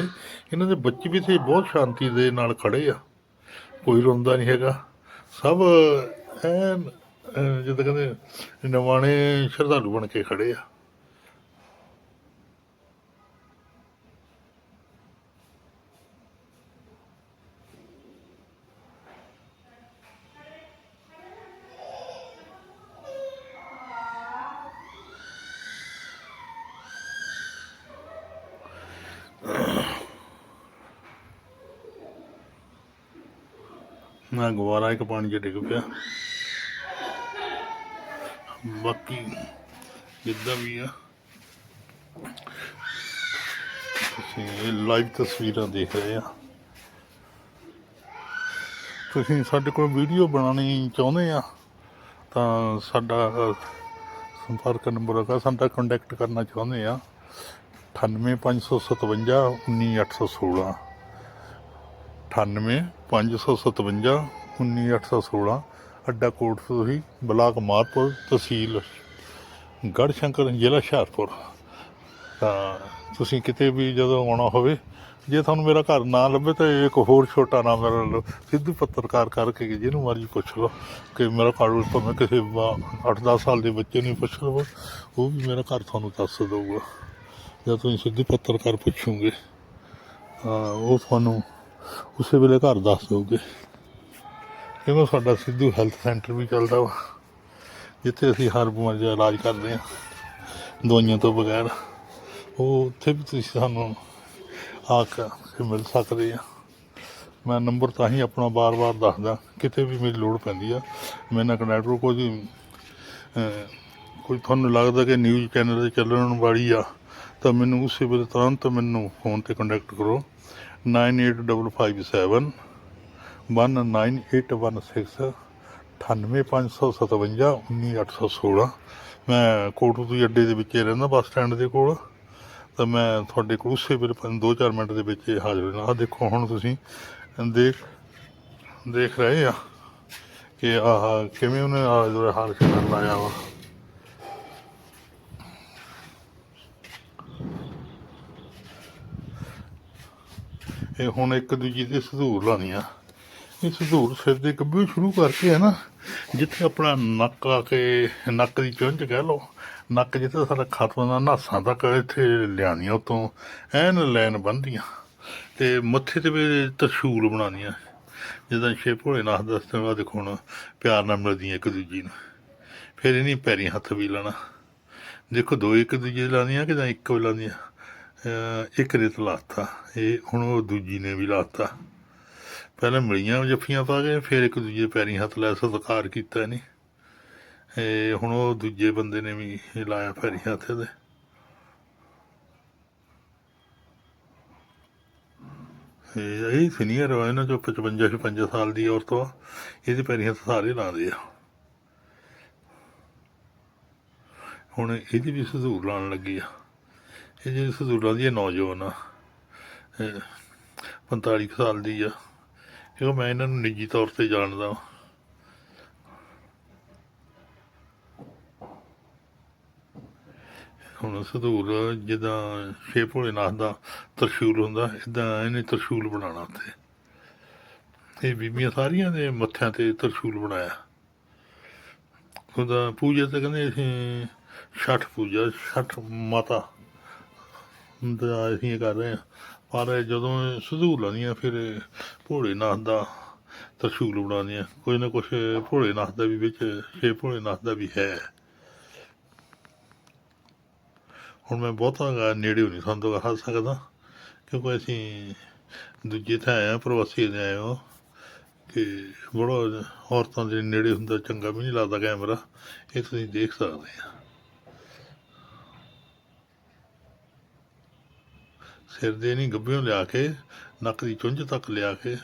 ਇਹਨਾਂ ਦੇ ਬੱਚੇ ਵੀ ਤੇ ਬਹੁਤ ਸ਼ਾਂਤੀ ਦੇ ਨਾਲ ਖੜੇ ਆ। ਕੋਈ ਰੋਂਦਾ ਨਹੀਂ ਹੈਗਾ। ਸਭ ਐਨ ਜਿੱਦਾਂ ਕਹਿੰਦੇ ਨਵਾਣੇ ਸ਼ਰਧਾਲੂ ਬਣ ਕੇ ਖੜੇ ਆ। ਨਾ ਗਵਾਰਾ ਇੱਕ ਪਾਣੀ 'ਚ ਡਿੱਗ ਪਿਆ। ਬਾਕੀ ਜਿੱਦਾਂ ਵੀ ਆ। ਤੁਸੀਂ ਲਾਈਵ ਤਸਵੀਰਾਂ ਦੇਖ ਰਹੇ ਆ। ਤੁਸੀਂ ਸਾਡੇ ਕੋਲ ਵੀਡੀਓ ਬਣਾਉਣੀ ਚਾਹੁੰਦੇ ਆ, ਤਾਂ ਸਾਡਾ, ਸੰਪਰਕ ਨੰਬਰ ਹੈਗਾ, ਸਾਡਾ ਕੰਟੈਕਟ ਕਰਨਾ ਚਾਹੁੰਦੇ ਆ। 98557 19816 98 557 19816 ਅੱਡਾ ਕੋਟ ਤੁਸੀਂ ਬਲਾਕ ਮਾਰਪੁਰ, ਤਹਿਸੀਲ ਗੜਸ਼ੰਕਰ, ਜ਼ਿਲ੍ਹਾ ਹੁਸ਼ਿਆਰਪੁਰ। ਤਾਂ ਤੁਸੀਂ ਕਿਤੇ ਵੀ ਜਦੋਂ ਆਉਣਾ ਹੋਵੇ, ਜੇ ਤੁਹਾਨੂੰ ਮੇਰਾ ਘਰ ਨਾ ਲੱਭੇ ਤਾਂ ਇੱਕ ਹੋਰ ਛੋਟਾ ਨਾਮ ਮੇਰਾ ਲਓ ਸਿੱਧੂ ਪੱਤਰਕਾਰ ਕਰਕੇ ਜਿਹਨੂੰ ਮਰਜ਼ੀ ਪੁੱਛ ਲਓ ਕਿ ਮੇਰਾ ਘਰ ਉਸ ਭਾਵੇਂ ਕਿਸੇ 8-10 ਸਾਲ ਦੇ ਬੱਚੇ ਨੂੰ ਪੁੱਛ ਲਓ ਉਹ ਵੀ ਮੇਰਾ ਘਰ ਤੁਹਾਨੂੰ ਦੱਸ ਦਊਗਾ। ਜਾਂ ਤੁਸੀਂ ਸਿੱਧੂ ਪੱਤਰਕਾਰ ਪੁੱਛੋਗੇ, ਤਾਂ ਉਹ ਤੁਹਾਨੂੰ ਉਸੇ ਵੇਲੇ ਘਰ ਦੱਸ ਦਊਗੇ। ਕਿਉਂਕਿ ਸਾਡਾ ਸਿੱਧੂ ਹੈਲਥ ਸੈਂਟਰ ਵੀ ਚੱਲਦਾ ਵਾ, ਜਿੱਥੇ ਅਸੀਂ ਹਰ ਬਿਮਾਰੀ ਦਾ ਇਲਾਜ ਕਰਦੇ ਹਾਂ, ਦਵਾਈਆਂ ਤੋਂ ਬਗੈਰ। ਉਹ ਉੱਥੇ ਵੀ ਤੁਸੀਂ ਸਾਨੂੰ ਆ ਕੇ ਮਿਲ ਸਕਦੇ ਆ ਮੈਂ ਨੰਬਰ ਤਾਂ ਹੀ ਆਪਣਾ ਬਾਰ-ਬਾਰ ਦੱਸਦਾ, ਕਿਤੇ ਵੀ ਮੇਰੀ ਲੋੜ ਪੈਂਦੀ ਆ, ਮੇਰੇ ਨਾਲ ਕਨੈਕਟ ਕਰੋ, ਕੋਈ ਕੋਈ ਤੁਹਾਨੂੰ ਲੱਗਦਾ ਕਿ ਨਿਊਜ਼ ਚੈਨਲ ਤੇ ਚੱਲਣ ਵਾਲੀ ਆ, ਤਾਂ ਮੈਨੂੰ ਉਸੇ ਵੇਲੇ ਤੁਰੰਤ ਮੈਨੂੰ ਫੋਨ ਤੇ ਕੰਟੈਕਟ ਕਰੋ। 98557 19816 98557 19816 ਮੈਂ ਕੋਟਪੁਰੀ ਅੱਡੇ ਦੇ ਵਿੱਚ ਰਹਿੰਦਾ, ਬੱਸ ਸਟੈਂਡ ਦੇ ਕੋਲ। ਤਾਂ ਮੈਂ ਤੁਹਾਡੇ ਕੋਲ ਉਸੇ ਵੇਲੇ 2-4 ਮਿੰਟ ਦੇ ਵਿੱਚ ਹਾਜ਼ਰ ਹੋਣਾ। ਆਹ ਦੇਖੋ ਹੁਣ ਤੁਸੀਂ ਦੇਖ ਦੇਖ ਰਹੇ ਆ ਕਿ ਆਹ ਕਿਵੇਂ ਉਹਨੇ ਆ ਜਿਹੜਾ ਹਾਲ ਸ਼ਿਕਾਰ ਲਾਇਆ ਵਾ। ਇਹ ਹੁਣ ਇੱਕ ਦੂਜੀ ਦੇ ਸਧੂਰ ਲਾਉਣੀ ਆ ਇਹ ਸੰਧੂਰ ਸਿਰ ਦੇ ਗੱਭੇ ਸ਼ੁਰੂ ਕਰਕੇ ਹੈ ਨਾ, ਜਿੱਥੇ ਆਪਣਾ ਨੱਕ ਆ ਕੇ, ਨੱਕ ਦੀ ਚੁੰਝ ਕਹਿ ਲਓ, ਨੱਕ ਜਿੱਥੇ ਸਾਡਾ ਖਤਮ ਦਾ ਨਾਸਾਂ ਤੱਕ ਇੱਥੇ ਲਿਆਉਣੀਆਂ ਉਤੋਂ, ਐਨ ਲੈਨ ਬੰਦੀਆਂ ਤੇ ਮੱਥੇ ਤੇ ਵੀ ਤਰਸ਼ੂਲ ਬਣਾਉਣੀਆਂ, ਜਿੱਦਾਂ ਛੇ ਭੋਲੇਨਾਥ ਦਾ ਸਤਵਾ ਦੇਖੋ ਹੁਣ ਪਿਆਰ ਨਾਲ ਮਿਲਦੀਆਂ ਇੱਕ ਦੂਜੀ ਨੂੰ। ਫਿਰ ਇਹਨੀ ਪੈਰੀ ਹੱਥ ਵੀ ਲਾਣਾ ਦੇਖੋ ਦੋ ਇੱਕ ਦੂਜੇ ਲਾਉਂਦੀਆਂ ਕਿ ਜਾਂ ਇੱਕ ਵੀ ਲਾਉਂਦੀਆਂ ਇੱਕ ਨੇ ਤਾਂ ਲਾਤਾ, ਇਹ ਹੁਣ ਉਹ ਦੂਜੀ ਨੇ ਵੀ ਲਾਤਾ। ਪਹਿਲਾਂ ਮਿਲੀਆਂ ਜੱਫੀਆਂ ਪਾ ਕੇ, ਫਿਰ ਇੱਕ ਦੂਜੇ ਪੈਰੀ ਹੱਥ ਲੈ ਸਤਿਕਾਰ ਕੀਤਾ ਨਹੀਂ ਇਹ ਹੁਣ ਉਹ ਦੂਜੇ ਬੰਦੇ ਨੇ ਵੀ ਲਾਇਆ ਪੈਰੀ ਹੱਥ ਇਹਦੇ। ਇਹ ਸੀਨੀਅਰ ਹੈ ਇਹਨਾਂ ਚੋਂ 55 56 ਸਾਲ ਦੀ ਔਰਤ ਵਾ ਇਹਦੇ ਪੈਰੀ ਹੱਥ ਸਾਰੇ ਲਾਉਂਦੇ ਆ। ਹੁਣ ਇਹਦੀ ਵੀ ਸਜ਼ੂਰ ਲਾਉਣ ਲੱਗੀ ਆ। ਇਹ ਜਿਹੜੀ ਸਜ਼ੂਰ ਲਾਉਂਦੀ ਹੈ ਨੌਜਵਾਨ ਆ। ਇਹ 45 ਕੁ ਸਾਲ ਦੀ ਆ। ਕਿਉਂਕਿ ਮੈਂ ਇਹਨਾਂ ਨੂੰ ਨਿੱਜੀ ਤੌਰ ਤੇ ਜਾਣਦਾ ਹੁਣ ਸਧੂਰ ਜਿੱਦਾਂ ਛੇ ਭੋਲੇਨਾਥ ਦਾ ਤਰਸ਼ੂਲ ਹੁੰਦਾ ਇਦਾਂ ਇਹਨੇ ਤਰਸ਼ੂਲ ਬਣਾਉਣਾ ਉੱਥੇ। ਇਹ ਬੀਬੀਆਂ ਸਾਰੀਆਂ ਦੇ ਮੱਥਿਆਂ ਤੇ ਤਰਸ਼ੂਲ ਬਣਾਇਆ। ਉਹਦਾ ਪੂਜਾ ਤਾਂ ਕਹਿੰਦੇ ਅਸੀਂ ਛਠ ਪੂਜਾ, ਛਠ ਮਾਤਾ ਦਾ ਅਸੀਂ ਇਹ ਕਰ ਰਹੇ ਹਾਂ। ਪਰ ਜਦੋਂ ਸਧੂਰ ਲਾਉਂਦੀਆਂ, ਫਿਰ ਭੋਲੇਨਾਥ ਦਾ ਤਰਸ਼ੂਲ ਬਣਾਉਂਦੀਆਂ। ਕੋਈ ਨਾ ਕੁਛ ਭੋਲੇਨਾਥ ਦਾ ਵੀ ਵਿੱਚ ਛੇ ਭੋਲੇਨਾਥ ਦਾ ਵੀ ਹੈ। ਹੁਣ ਮੈਂ ਬਹੁਤਾ ਗਾ ਨੇੜੇ ਨਹੀਂ ਸੰਦੋਂ ਹੱਸ ਸਕਦਾ ਕਿਉਂਕਿ ਅਸੀਂ ਦੂਜੇ ਥਾਂ ਆਏ ਹਾਂ, ਪ੍ਰਵਾਸੀ ਦੇ ਆਏ ਹੋ, ਕਿ ਬੜਾ ਔਰਤਾਂ ਦੇ ਨੇੜੇ ਹੁੰਦਾ, ਚੰਗਾ ਵੀ ਨਹੀਂ ਲੱਗਦਾ ਕੈਮਰਾ। ਇਹ ਤੁਸੀਂ ਦੇਖ ਸਕਦੇ ਆ ਸਿਰ ਦੇ ਨਹੀਂ, ਗੱਭਿਓਂ ਲਿਆ ਕੇ, ਨੱਕ ਦੀ ਚੁੰਝ ਤੱਕ ਲਿਆ ਕੇ।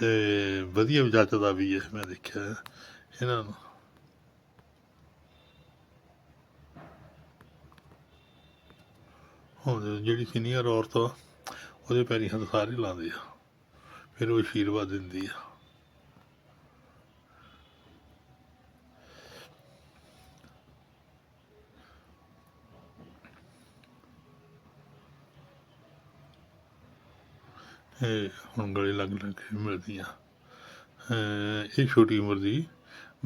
ਤੇ ਵਧੀਆ ਜੱਚਦਾ ਵੀ ਹੈ ਮੈਂ ਦੇਖਿਆ ਇਹਨਾਂ ਨੂੰ। ਹੁਣ ਜਿਹੜੀ ਸੀਨੀਅਰ ਔਰਤ ਆ, ਉਹਦੇ ਪੈਰੀ ਹੱਥ ਸਾਰੇ ਲਾਉਂਦੇ ਆ, ਫਿਰ ਉਹ ਆਸ਼ੀਰਵਾਦ ਦਿੰਦੀ ਆ। ਹੁਣ ਗਲੇ ਲੱਗ ਲੱਗ ਕੇ ਮਿਲਦੀਆਂ। ਅਹ ਇਹ ਛੋਟੀ ਉਮਰ ਦੀ,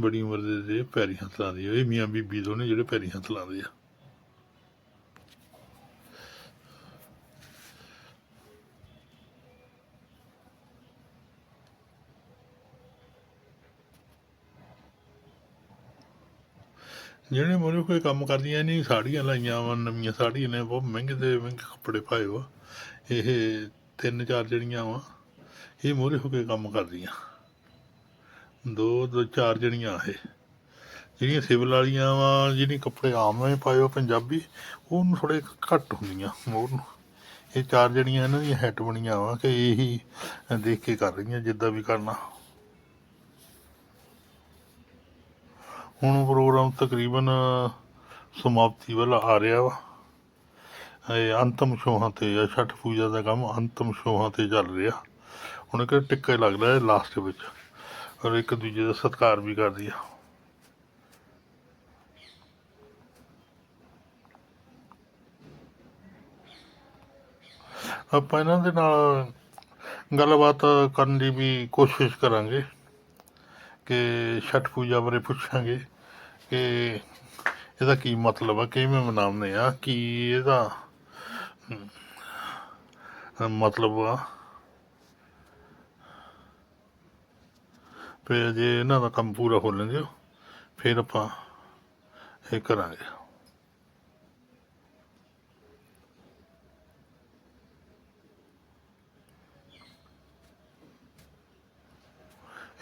ਬੜੀ ਉਮਰ ਦੇ ਦੇ ਪੈਰੀ ਹੱਥ ਲਾਉਂਦੀ ਆ। ਇਹ ਮੀਆਂ ਬੀਬੀ ਦੋਨੇ ਜਿਹੜੇ ਪੈਰੀ ਹੱਥ ਲਾਉਂਦੇ ਆ। ਜਿਹੜੇ ਮੋਰੇ ਕੋਈ ਕੰਮ ਕਰਦੀਆਂ ਨਹੀਂ, ਸਾੜੀਆਂ ਲਾਈਆਂ ਵਾ, ਨਵੀਆਂ ਸਾੜੀਆਂ ਨੇ, ਬਹੁਤ ਮਹਿੰਗੇ ਤੇ ਮਹਿੰਗੇ ਕੱਪੜੇ ਪਾਏ ਵਾ। ਇਹ ਤਿੰਨ ਚਾਰ ਜਣੀਆਂ ਵਾ, ਇਹ ਮੋਰੇ ਹੋ ਕੇ ਕੰਮ ਕਰਦੀਆਂ। ਦੋ ਦੋ, ਚਾਰ ਜਣੀਆਂ ਇਹ। ਜਿਹੜੀਆਂ ਸਿਵਲ ਵਾਲੀਆਂ ਵਾ ਜਿਹੜੀ ਕੱਪੜੇ ਆਮ ਨੇ ਪਾਏ ਵਾ ਪੰਜਾਬੀ, ਉਹਨੂੰ ਥੋੜੇ ਘੱਟ ਹੁੰਦੀਆਂ ਮੋਰ ਨੂੰ। ਇਹ ਚਾਰ ਜਣੀਆਂ ਇਹਨਾਂ ਦੀਆਂ ਹੈਡ ਬਣੀਆਂ ਵਾ ਕਿ ਇਹੀ ਦੇਖ ਕੇ ਕਰ ਰਹੀਆਂ, ਜਿੱਦਾਂ ਵੀ ਕਰਨਾ। ਹੁਣ ਪ੍ਰੋਗਰਾਮ ਤਕਰੀਬਨ ਸਮਾਪਤੀ ਵੱਲ ਆ ਰਿਹਾ ਵਾ। ਅੰਤਮ ਸ਼ੋਹਾਂ ਤੇ ਜਾਂ ਛਠ ਪੂਜਾ ਦਾ ਕੰਮ ਅੰਤਮ ਸ਼ੋਹਾਂ ਤੇ ਚੱਲ ਰਿਹਾ। ਉਹਨੇ ਇੱਕ ਟਿੱਕਾ ਹੀ ਲੱਗਦਾ ਹੈ ਲਾਸਟ ਵਿੱਚ। ਔਰ ਇੱਕ ਦੂਜੇ ਦਾ ਸਤਿਕਾਰ ਵੀ ਕਰਦੀ ਆ। ਆਪਾਂ ਇਹਨਾਂ ਦੇ ਨਾਲ ਗੱਲਬਾਤ ਕਰਨ ਦੀ ਵੀ ਕੋਸ਼ਿਸ਼ ਕਰਾਂਗੇ ਕਿ ਛਠ ਪੂਜਾ ਬਾਰੇ ਪੁੱਛਾਂਗੇ ਕਿ ਇਹਦਾ ਕੀ ਮਤਲਬ ਆ, ਕਿਵੇਂ ਮਨਾਉਂਦੇ ਆ, ਕੀ ਇਹਦਾ ਮਤਲਬ ਆ ਫਿਰ ਜੇ ਇਹਨਾਂ ਦਾ ਕੰਮ ਪੂਰਾ ਹੋ ਲੈਂਦੇ ਫਿਰ ਆਪਾਂ ਇਹ ਕਰਾਂਗੇ।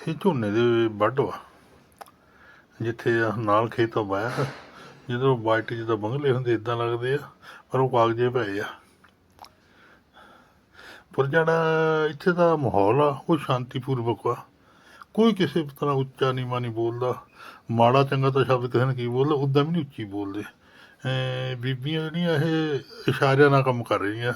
ਇਹ ਝੋਨੇ ਦੇ ਵੱਢ ਵਾ, ਜਿੱਥੇ ਨਾਲ ਖੇਤ ਵਾਇਆ ਜਦੋਂ ਵਾਈਟ ਜਿਹਦਾ ਬੰਗਲੇ ਹੁੰਦੇ ਇਦਾਂ ਲੱਗਦੇ ਆ। ਪਰ ਉਹ ਕਾਗਜ਼ੇ ਪਏ ਆ। ਪਰ ਜਿਹੜਾ ਇੱਥੇ ਦਾ ਮਾਹੌਲ ਆ, ਉਹ ਸ਼ਾਂਤੀਪੂਰਵਕ ਆ। ਕੋਈ ਕਿਸੇ ਤਰ੍ਹਾਂ ਉੱਚਾ ਨੀਵਾਂ ਨਹੀਂ ਬੋਲਦਾ। ਮਾੜਾ ਚੰਗਾ ਤਾਂ ਸ਼ਬਦ ਕਿਸੇ ਨੇ ਕੀ ਬੋਲਦਾ ਉਦਾਂ ਵੀ ਨਹੀਂ ਉੱਚੀ ਬੋਲਦੇ। ਬੀਬੀਆਂ ਜਿਹੜੀਆਂ ਇਹ ਇਸ਼ਾਰਿਆਂ ਨਾਲ ਕੰਮ ਕਰ ਰਹੀਆਂ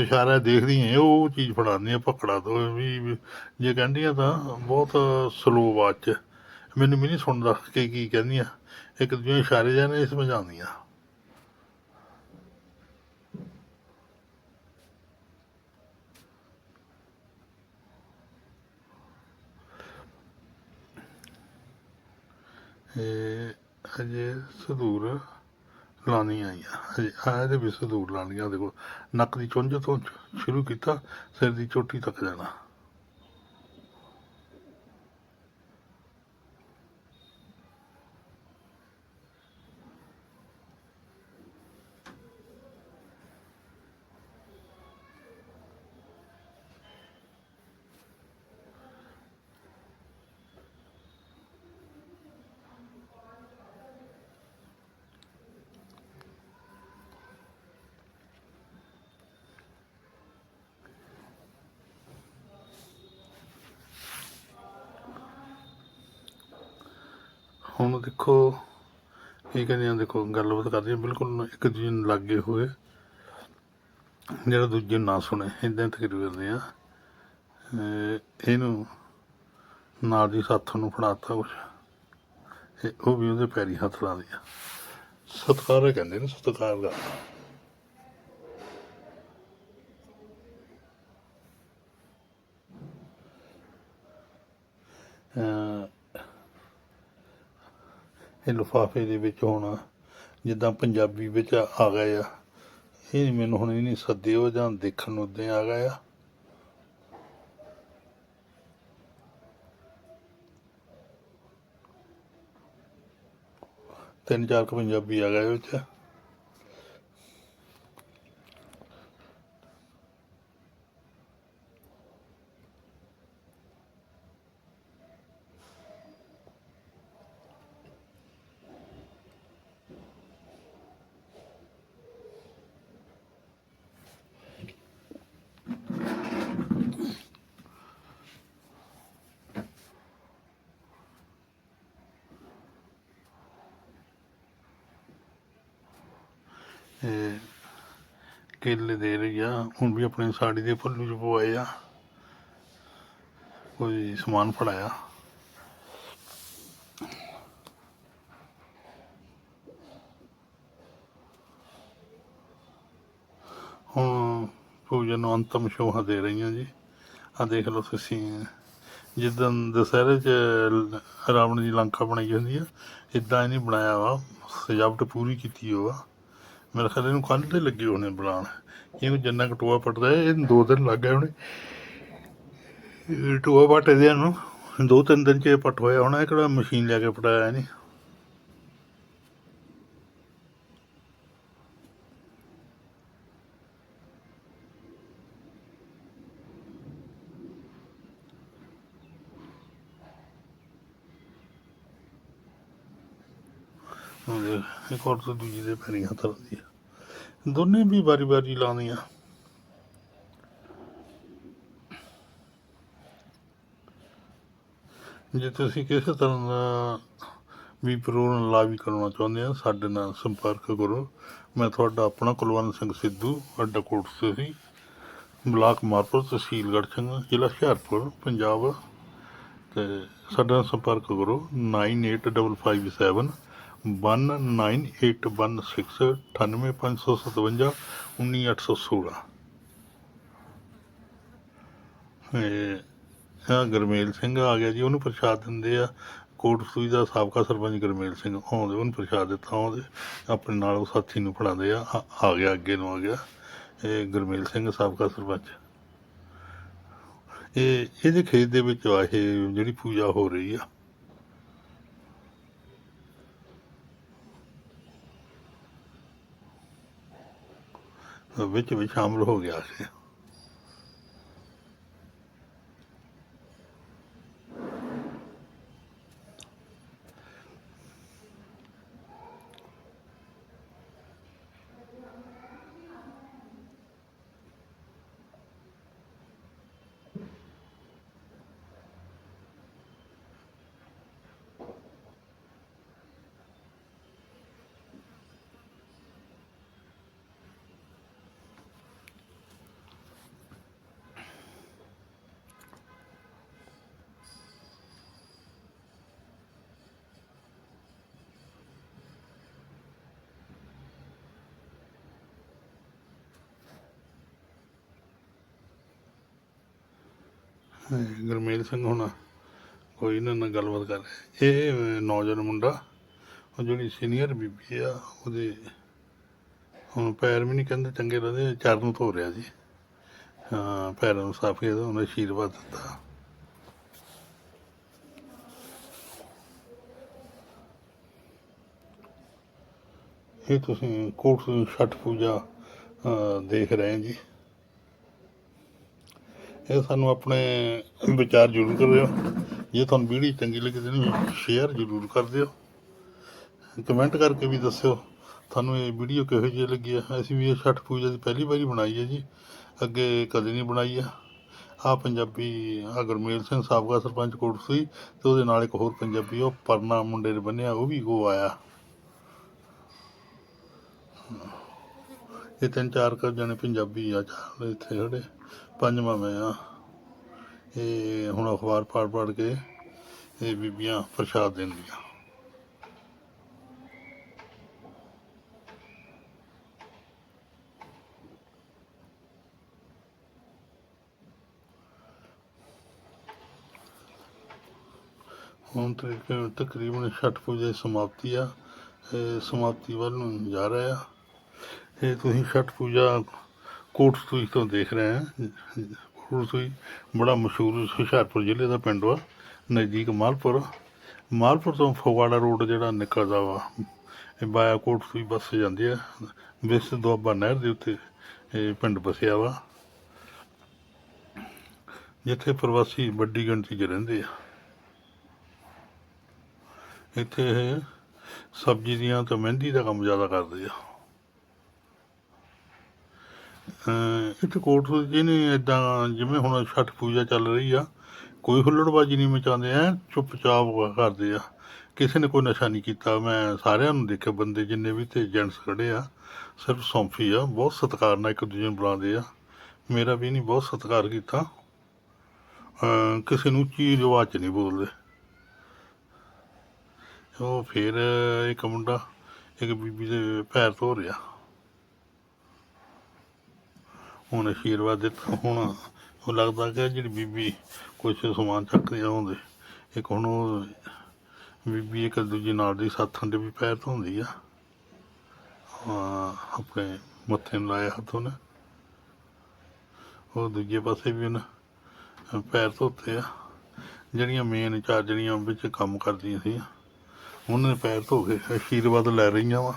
ਇਸ਼ਾਰਾ ਦੇਖਦੀਆਂ, ਉਹ ਚੀਜ਼ ਫੜਾਉਂਦੀਆਂ, ਪਕੜਾ ਤੋਂ ਵੀ ਜੇ ਕਹਿੰਦੀਆਂ ਤਾਂ ਬਹੁਤ ਸਲੋ ਆਵਾਜ਼ 'ਚ। ਮੈਨੂੰ ਵੀ ਨਹੀਂ ਸੁਣਦਾ ਕਿ ਕੀ ਕਹਿੰਦੀਆਂ। ਇੱਕ ਦੂਜੇ ਇਸ਼ਾਰੇ ਜਾਨੇ ਸਮਝਾਉਂਦੀਆਂ ਇਹ ਹਜੇ ਸਦੂਰ ਲਾਣੀ ਆਈ ਆ। ਹਜੇ ਆ ਇਹਦੇ ਵੀ ਸਦੂਰ ਲਾਣੀਆਂ ਦੇਖੋ, ਨੱਕ ਦੀ ਚੁੰਝ ਤੋਂ ਸ਼ੁਰੂ ਕੀਤਾ, ਸਿਰ ਦੀ ਚੋਟੀ ਤੱਕ ਜਾਣਾ ਹੁਣ ਦੇਖੋ ਕੀ ਕਹਿੰਦੇ ਆ ਦੇਖੋ, ਗੱਲਬਾਤ ਕਰਦੇ ਆ ਬਿਲਕੁਲ ਇੱਕ ਦੂਜੇ ਨੂੰ ਲੱਗੇ ਹੋਏ। ਜਿਹੜਾ ਦੂਜੇ ਨੂੰ ਨਾ ਸੁਣੇ ਇਦਾਂ ਤਕਰੀਰ ਕਰਦੇ ਆ। ਇਹਨੂੰ ਨਾਲ ਦੀ ਸਾਥ ਨੂੰ ਫੜਾਤਾ ਕੁਛ। ਉਹ ਵੀ ਉਹਦੇ ਪੈਰੀ ਹੱਥ ਲਾ ਦਿਆ ਸਤਕਾਰ ਕਹਿੰਦੇ ਨੇ, ਸਤਕਾਰ ਦਾ। ਅਹ ਇਹ ਲਿਫਾਫੇ ਦੇ ਵਿੱਚ ਹੁਣ, ਜਿੱਦਾਂ ਪੰਜਾਬੀ ਵਿੱਚ ਆ ਗਏ ਆ। ਇਹ ਮੈਨੂੰ ਹੁਣ ਇਹ ਨਹੀਂ ਸੱਦੇ ਸੱਦਿਓ ਜਾਂ ਦੇਖਣ ਨੂੰ ਉਦਾਂ ਆ ਗਏ ਆ। ਤਿੰਨ ਚਾਰ ਕੁ ਪੰਜਾਬੀ ਆ ਗਏ ਵਿੱਚ। ਕੇਲੇ ਦੇ ਰਹੀ ਆ। ਹੁਣ ਵੀ ਆਪਣੀ ਸਾੜੀ ਦੇ ਫੁੱਲੂ ਚ ਪਵਾਏ ਆ। ਕੋਈ ਸਮਾਨ ਫੜਾਇਆ। ਹੁਣ ਪੂਜਾ ਨੂੰ ਅੰਤਮ ਸ਼ੋਭਾ ਦੇ ਰਹੀਆਂ ਜੀ। ਆ ਦੇਖ ਲਓ ਤੁਸੀਂ। ਜਿੱਦਾਂ ਦੁਸਹਿਰੇ 'ਚ ਰਾਵਣ ਦੀ ਲੰਕਾ ਬਣਾਈ ਹੁੰਦੀ ਆ ਇਦਾਂ ਇਹਨੇ ਬਣਾਇਆ ਵਾ, ਸਜਾਵਟ ਪੂਰੀ ਕੀਤੀ ਹੋਆ। ਮੇਰੇ ਖਿਆਲ ਇਹਨੂੰ ਕੱਲ੍ਹ ਤੇ ਲੱਗੇ ਹੋਣੇ ਬਣਾਉਣ ਇਹਨੂੰ ਜਿੰਨਾ ਕੁ ਟੋਆ ਪੱਟਦਾ ਹੈ, ਇਹ ਦੋ ਦਿਨ ਲੱਗ ਗਏ ਹੋਣੇ। ਇਹ ਟੋਆ ਪੱਟਦੇ ਦੇ ਨੂੰ ਦੋ ਤਿੰਨ ਦਿਨ ਚ ਇਹ ਪੱਟ ਹੋਇਆ ਹੋਣਾ ਇਹ ਕਿਹੜਾ ਮਸ਼ੀਨ ਲੈ ਕੇ ਪਟਾਇਆ ਨਹੀਂ ਹੁਣ ਦੇਖ, ਇੱਕ ਔਰ ਤੋਂ ਦੂਜੀ ਦੇ ਪੈਰੀਆਂ ਹੱਥ ਲਾਉਂਦੀ ਆ। ਦੋਨੇ ਵੀ ਵਾਰੀ ਵਾਰੀ ਲਾਉਂਦੀਆਂ। ਜੇ ਤੁਸੀਂ ਕਿਸੇ ਤਰ੍ਹਾਂ ਦਾ ਵੀ ਪ੍ਰੋਗਰਾਮ ਲਾਈਵ ਕਰਵਾਉਣਾ ਚਾਹੁੰਦੇ ਆ, ਸਾਡੇ ਨਾਲ ਸੰਪਰਕ ਕਰੋ। ਮੈਂ ਤੁਹਾਡਾ ਆਪਣਾ ਕੁਲਵੰਤ ਸਿੰਘ ਸਿੱਧੂ ਅੱਡਾ ਕੋਟ ਸੀ ਬਲਾਕ ਮਾਰਪੁਰ ਤਹਿਸੀਲ ਗੜ੍ਹਸ਼ੰਕਰ ਜ਼ਿਲ੍ਹਾ ਹੁਸ਼ਿਆਰਪੁਰ, ਪੰਜਾਬ। ਤੇ ਸਾਡੇ ਨਾਲ ਸੰਪਰਕ ਕਰੋ 98557 19816 98557 19816 ਇਹ ਆ ਗਰਮੇਲ ਸਿੰਘ ਆ ਗਿਆ ਜੀ, ਉਹਨੂੰ ਪ੍ਰਸ਼ਾਦ ਦਿੰਦੇ ਆ। ਕੋਟਸੂਈ ਦਾ ਸਾਬਕਾ ਸਰਪੰਚ ਗਰਮੇਲ ਸਿੰਘ ਆਉਂਦੇ, ਉਹਨੂੰ ਪ੍ਰਸ਼ਾਦ ਦਿੱਤਾ ਉਹਦੇ ਆਪਣੇ ਨਾਲ ਉਹ ਸਾਥੀ ਨੂੰ ਫੜਾਉਂਦੇ ਆ, ਆ- ਗਿਆ, ਅੱਗੇ ਨੂੰ ਆ ਗਿਆ। ਇਹ ਗਰਮੇਲ ਸਿੰਘ ਸਾਬਕਾ ਸਰਪੰਚ। ਇਹ, ਇਹਦੇ ਖੇਤ ਦੇ ਵਿੱਚ ਆ ਇਹ ਜਿਹੜੀ ਪੂਜਾ ਹੋ ਰਹੀ ਆ। ਵਿੱਚ ਵੀ ਸ਼ਾਮਲ ਹੋ ਗਿਆ ਸੀ। ਗੁਰਮੇਲ ਸਿੰਘ ਹੋਣਾ, ਕੋਈ ਇਹਨਾਂ ਨਾਲ ਗੱਲਬਾਤ ਕਰ ਰਿਹਾ। ਇਹ ਨੌਜਵਾਨ ਮੁੰਡਾ, ਉਹ ਜਿਹੜੀ ਸੀਨੀਅਰ ਬੀਬੀ ਆ, ਉਹਦੇ, ਹੁਣ ਪੈਰ ਵੀ ਨਹੀਂ ਕਹਿੰਦੇ, ਚੰਗੇ ਰਹਿੰਦੇ ਚਰਨ ਧੋ ਰਿਹਾ ਜੀ ਹਾਂ, ਪੈਰਾਂ ਨੂੰ ਸਾਫ਼ ਕੀਤਾ, ਉਹਨੇ ਆਸ਼ੀਰਵਾਦ ਦਿੱਤਾ। ਇਹ ਤੁਸੀਂ ਕੋਟ ਛਠ ਪੂਜਾ ਦੇਖ ਰਹੇ ਜੀ। ਇਹ ਸਾਨੂੰ ਆਪਣੇ ਵਿਚਾਰ ਜ਼ਰੂਰ ਕਰਿਓ। ਜੇ ਤੁਹਾਨੂੰ ਵੀਡੀਓ ਚੰਗੀ ਲੱਗੀ ਤਾਂ ਇਹਨੂੰ ਸ਼ੇਅਰ ਜ਼ਰੂਰ ਕਰ ਦਿਓ। ਕਮੈਂਟ ਕਰਕੇ ਵੀ ਦੱਸਿਓ, ਤੁਹਾਨੂੰ ਇਹ ਵੀਡੀਓ ਕਿਹੋ ਜਿਹੀ ਲੱਗੀ ਆ। ਅਸੀਂ ਵੀ ਇਹ ਛਠ ਪੂਜਾ ਦੀ ਪਹਿਲੀ ਵਾਰੀ ਬਣਾਈ ਹੈ ਜੀ। ਅੱਗੇ ਕਦੇ ਨਹੀਂ ਬਣਾਈ ਆ। ਆ ਪੰਜਾਬੀ ਆ ਗੁਰਮੇਲ ਸਿੰਘ ਸਾਬਕਾ ਸਰਪੰਚ ਕੋਟਸੂਈ ਤੇ ਉਹਦੇ ਨਾਲ ਇੱਕ ਹੋਰ ਪੰਜਾਬੀ, ਉਹ ਪਰਨਾ ਮੁੰਡੇ ਨੇ ਬੰਨਿਆ, ਉਹ ਵੀ ਉਹ ਆਇਆ ਇਹ ਤਿੰਨ ਚਾਰ ਕਰ ਜਾਣੇ ਪੰਜਾਬੀ ਆ, ਚਾਰ ਇੱਥੇ ਖੜੇ। ਪੰਜਵਾਂ ਮੈਂ ਆ। ਇਹ ਹੁਣ ਅਖਬਾਰ ਪੜ੍ਹ ਪੜ੍ਹ ਕੇ ਇਹ ਬੀਬੀਆਂ ਪ੍ਰਸ਼ਾਦ ਦਿੰਦੀਆਂ ਹੁਣ ਤੱਕ ਤਕਰੀਬਨ ਛਠ ਪੂਜਾ ਸਮਾਪਤੀ ਆ। ਇਹ ਸਮਾਪਤੀ ਵੱਲ ਨੂੰ ਜਾ ਰਿਹਾ ਆ। ਇਹ ਤੁਸੀਂ ਛਠ ਪੂਜਾ ਕੋਟਸੂਈ ਤੋਂ ਦੇਖ ਰਹੇ ਆ ਕੋਟ ਬੜਾ ਮਸ਼ਹੂਰ ਹੁਸ਼ਿਆਰਪੁਰ ਜ਼ਿਲ੍ਹੇ ਦਾ ਪਿੰਡ ਵਾ, ਨਜ਼ਦੀਕ ਮਾਲਪੁਰ। ਮਾਲਪੁਰ ਤੋਂ ਫਗਵਾੜਾ ਰੋਡ ਜਿਹੜਾ ਨਿਕਲਦਾ ਵਾ, ਇਹ ਬਾਇਆ ਕੋਟਸੂਈ ਬੱਸ ਜਾਂਦੀ ਆ। ਵਿਸ ਦੁਆਬਾ ਨਹਿਰ ਦੇ ਉੱਤੇ ਇਹ ਪਿੰਡ ਬਸਿਆ ਵਾ। ਜਿੱਥੇ ਪ੍ਰਵਾਸੀ ਵੱਡੀ ਗਿਣਤੀ 'ਚ ਰਹਿੰਦੇ ਆ। ਇੱਥੇ ਇਹ ਸਬਜ਼ੀ ਦੀਆਂ ਤੇ ਮਹਿੰਦੀ ਦਾ ਕੰਮ ਜ਼ਿਆਦਾ ਕਰਦੇ ਆ। ਇੱਥੇ ਕੋਟ ਜਿਹਨੇ ਇਦਾਂ ਜਿਵੇਂ ਹੁਣ ਛਠ ਪੂਜਾ ਚੱਲ ਰਹੀ ਆ, ਕੋਈ ਹੁੱਲੜਬਾਜੀ ਨਹੀਂ ਮਚਾਉਂਦੇ ਆ ਚੁੱਪਚਾਪ ਕਰਦੇ ਆ। ਕਿਸੇ ਨੇ ਕੋਈ ਨਸ਼ਾ ਨਹੀਂ ਕੀਤਾ। ਮੈਂ ਸਾਰਿਆਂ ਨੂੰ ਦੇਖਿਆ, ਬੰਦੇ ਜਿੰਨੇ ਵੀ ਤੇ ਜੈਂਟਸ ਖੜੇ ਆ, ਸਿਰਫ ਸੌਂਫੀ ਆ, ਬਹੁਤ ਸਤਿਕਾਰ ਨਾਲ ਇੱਕ ਦੂਜੇ ਨੂੰ ਬੁਲਾਉਂਦੇ ਆ। ਮੇਰਾ ਵੀ ਨਹੀਂ ਬਹੁਤ ਸਤਿਕਾਰ ਕੀਤਾ। ਕਿਸੇ ਨੂੰ ਚੀਜ਼ ਆਵਾਜ਼ 'ਚ ਨਹੀਂ ਬੋਲਦੇ। ਉਹ ਫਿਰ ਇੱਕ ਮੁੰਡਾ, ਇੱਕ ਬੀਬੀ ਦੇ ਪੈਰ ਧੋ ਰਿਹਾ। ਹੁਣ ਆਸ਼ੀਰਵਾਦ ਦਿੱਤਾ, ਹੁਣ ਉਹ ਲੱਗਦਾ ਕਿ ਜਿਹੜੀ ਬੀਬੀ ਕੁਛ ਸਮਾਨ ਚੱਕਦੇ ਆਉਂਦੇ। ਇੱਕ ਹੁਣ ਉਹ ਬੀਬੀ ਇੱਕ ਦੂਜੀ ਨਾਲ ਦੀ ਸਾਥਾਂ ਦੇ ਵੀ ਪੈਰ ਧੋਂਦੀ ਆ। ਆਪਣੇ ਮੱਥੇ ਨੂੰ ਲਾਇਆ ਹੱਥੋਂ ਨੇ ਉਹ ਦੂਜੇ ਪਾਸੇ ਵੀ ਉਹਨੇ ਪੈਰ ਧੋਤੇ ਆ। ਜਿਹੜੀਆਂ ਮੇਨ ਚਾਰ ਜਿਹੜੀਆਂ ਵਿੱਚ ਕੰਮ ਕਰਦੀਆਂ ਸੀ ਉਹਨਾਂ ਨੇ ਪੈਰ ਧੋ ਕੇ ਆਸ਼ੀਰਵਾਦ ਲੈ ਰਹੀਆਂ ਵਾ।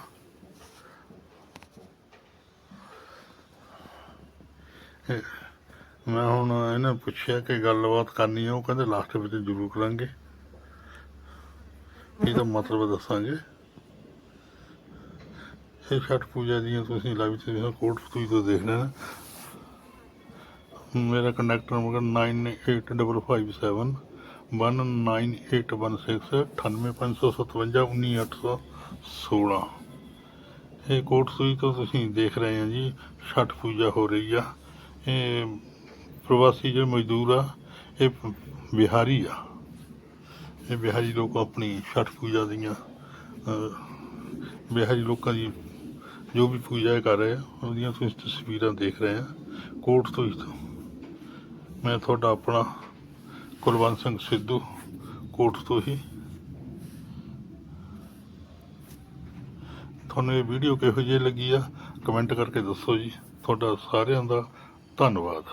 ਮੈਂ ਹੁਣ ਇਹਨਾਂ ਨੂੰ ਪੁੱਛਿਆ ਕਿ ਗੱਲਬਾਤ ਕਰਨੀ ਹੈ ਉਹ ਕਹਿੰਦੇ ਲਾਸਟ ਵਿੱਚ ਜ਼ਰੂਰ ਕਰਾਂਗੇ। ਇਹਦਾ ਮਤਲਬ ਦੱਸਾਂਗੇ? ਇਹ ਛਠ ਪੂਜਾ ਦੀਆਂ ਤੁਸੀਂ ਲਾਈਵ ਤੇ ਕੋਟ ਤੁਸੀਂ ਤੋਂ ਦੇਖ ਲੈਣਾ। ਮੇਰਾ ਕੰਟੈਕਟ ਨੰਬਰ 985557 19816 98557 19816 ਇਹ ਕੋਟ ਸੂਈ ਤੋਂ ਤੁਸੀਂ ਦੇਖ ਰਹੇ ਹੋ ਜੀ, ਛਠ ਪੂਜਾ ਹੋ ਰਹੀ ਆ। ਇਹ ਪ੍ਰਵਾਸੀ ਜਿਹੜੇ ਮਜ਼ਦੂਰ ਆ, ਇਹ ਬਿਹਾਰੀ ਆ। ਇਹ ਬਿਹਾਰੀ ਲੋਕ ਆਪਣੀ ਛਠ ਪੂਜਾ ਦੀਆਂ ਬਿਹਾਰੀ ਲੋਕਾਂ ਦੀ ਜੋ ਵੀ ਪੂਜਾ ਇਹ ਕਰ ਰਹੇ ਆ, ਉਹਦੀਆਂ ਤੁਸੀਂ ਤਸਵੀਰਾਂ ਦੇਖ ਰਹੇ ਆ, ਕੋਟ ਤੋਂ ਹੀ ਤੋਂ। ਮੈਂ ਤੁਹਾਡਾ ਆਪਣਾ ਕੁਲਵੰਤ ਸਿੰਘ ਸਿੱਧੂ, ਕੋਟ ਤੋਂ ਹੀ। ਤੁਹਾਨੂੰ ਇਹ ਵੀਡੀਓ ਕਿਹੋ ਜਿਹੀ ਲੱਗੀ ਆ, ਕਮੈਂਟ ਕਰਕੇ ਦੱਸੋ ਜੀ। ਤੁਹਾਡਾ ਸਾਰਿਆਂ ਦਾ ਧੰਨਵਾਦ।